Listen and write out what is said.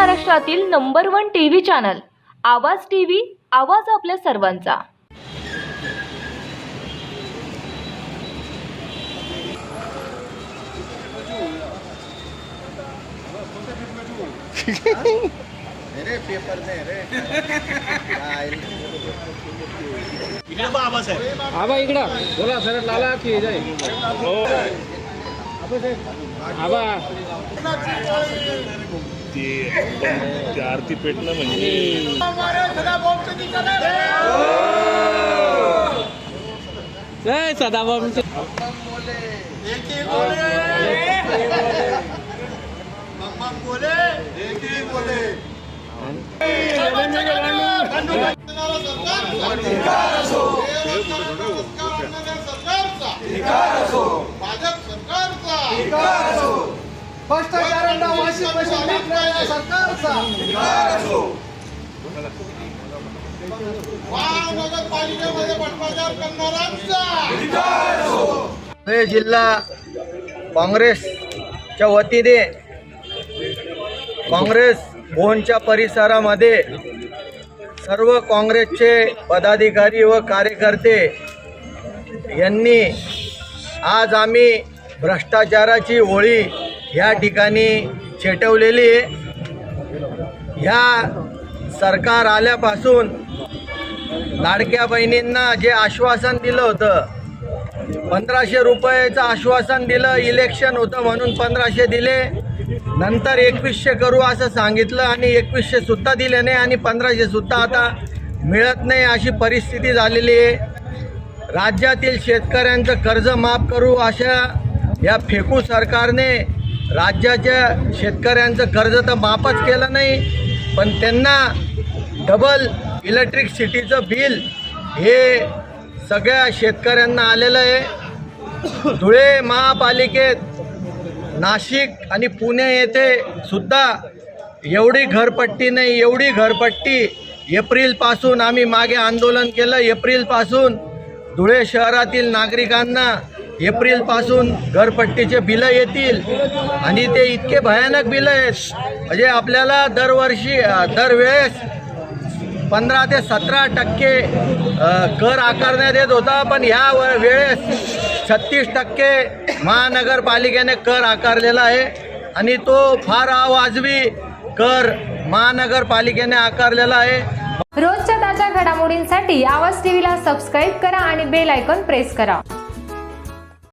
महाराष्ट्रातील number one TV channel Awaaz TV Awaaz आपल्या सर्वांचा. आबा इकडं. बोला सर लाला की जाय. आबा. ते ते आरती पेटणं म्हणजे. जय सदाभाऊंचे भाजप भ्रष्टाचारांना वाशी पैसे सरकारचा. धुळे जिल्हा काँग्रेसच्या वतीने काँग्रेस भवनच्या परिसरामध्ये सर्व काँग्रेसचे पदाधिकारी व कार्यकर्ते यांनी आज आम्ही भ्रष्टाचाराची होळी या ठिकाणी चेटवलेली आहे. ह्या सरकार आल्यापासून लाडक्या बहिणींना जे आश्वासन दिलं होतं पंधराशे रुपयाचं आश्वासन दिलं इलेक्शन होतं म्हणून पंधराशे दिले. नंतर एकवीसशे करू असं सांगितलं आणि एकवीसशे सुद्धा दिले नाही आणि पंधराशे सुद्धा आता मिळत नाही अशी परिस्थिती झालेली आहे. राज्यातील शेतकऱ्यांचं कर्ज माफ करू अशा या फेकू सरकारने राज्याच्या शेतकऱ्यांचं कर्ज तर माफच केलं नाही पण त्यांना डबल इलेक्ट्रिकसिटीचं बिल हे सगळ्या शेतकऱ्यांना आलेलं आहे. धुळे महापालिकेत नाशिक आणि पुणे येथे सुद्धा एवढी घरपट्टी नाही एवढी घरपट्टी. एप्रिलपासून आम्ही मागे आंदोलन केलं. एप्रिलपासून धुळे शहरातील नागरिकांना एप्रिलपासून घरपट्टीचे बिलं येतील आणि ते इतके भयानक बिलं आहेत. म्हणजे आपल्याला दरवर्षी दरवेळेस पंधरा ते सतरा टक्के कर आकारण्यात येत होता पण ह्या व- वेळेस छत्तीस टक्के महानगरपालिकेने कर आकारलेला आहे आणि तो फार अवाजवी कर महानगरपालिकेने आकारलेला आहे. रोजच्या ताज्या घडामोडींसाठी आवाज टीव्हीला सबस्क्राईब करा आणि बेल आयकॉन प्रेस करा.